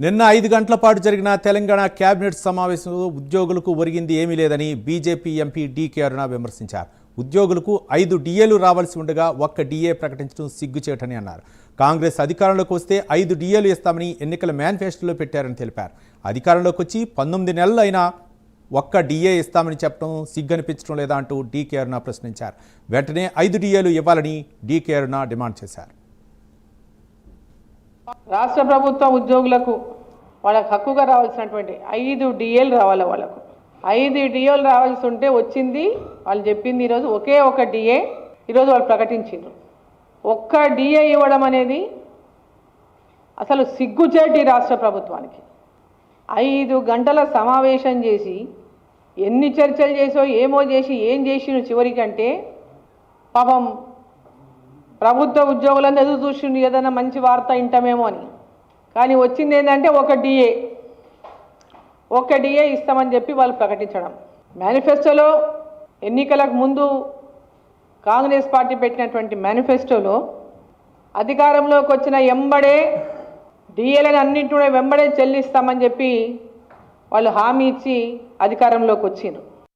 నిన్న ఐదు గంటల పాటు జరిగిన తెలంగాణ కేబినెట్ సమావేశంలో ఉద్యోగులకు ఒరిగింది ఏమీ లేదని బీజేపీ ఎంపీ డీకే అరుణ విమర్శించారు. ఉద్యోగులకు ఐదు డిఏలు రావాల్సి ఉండగా ఒక్క డిఏ ప్రకటించడం సిగ్గుచేటని అన్నారు. కాంగ్రెస్ అధికారంలోకి వస్తే ఐదు డిఏలు ఇస్తామని ఎన్నికల మేనిఫెస్టోలో పెట్టారని తెలిపారు. అధికారంలోకి వచ్చి పంతొమ్మిది నెలలు అయినా ఒక్క డిఏ ఇస్తామని చెప్పడం సిగ్గనిపించడం లేదా అంటూ డీకే అరుణ ప్రశ్నించారు. వెంటనే ఐదు డిఏలు ఇవ్వాలని డీకే అరుణ డిమాండ్ చేశారు. రాష్ట్ర ప్రభుత్వ ఉద్యోగులకు వాళ్ళకి హక్కుగా రావాల్సినటువంటి ఐదు డిఏలు రావాలి వాళ్ళకు. ఐదు డిఏలు రావాల్సి ఉంటే వచ్చింది వాళ్ళు చెప్పింది ఈరోజు ఒకే ఒక డిఏ ఈరోజు వాళ్ళు ప్రకటించారు ఒక్క డిఏ ఇవ్వడం అనేది అసలు సిగ్గుచేటి రాష్ట్ర ప్రభుత్వానికి. ఐదు గంటల సమావేశం చేసి ఎన్ని చర్చలు చేసో ఏమో చేసి ఏం చేసినో చివరికంటే పాపం ప్రభుత్వ ఉద్యోగులందరూ ఎదురు చూసిండు ఏదైనా మంచి వార్త ఇంటమేమో అని. కానీ వచ్చింది ఏంటంటే ఒక డిఏ. ఒక డిఏ ఇస్తామని చెప్పి వాళ్ళు ప్రకటించడం. మేనిఫెస్టోలో ఎన్నికలకు ముందు కాంగ్రెస్ పార్టీ పెట్టినటువంటి మేనిఫెస్టోలో అధికారంలోకి వచ్చిన ఎంబడే డిఏలను అన్నింటి కూడా వెంబడే చెల్లిస్తామని చెప్పి వాళ్ళు హామీ ఇచ్చి అధికారంలోకి వచ్చిండ్రు.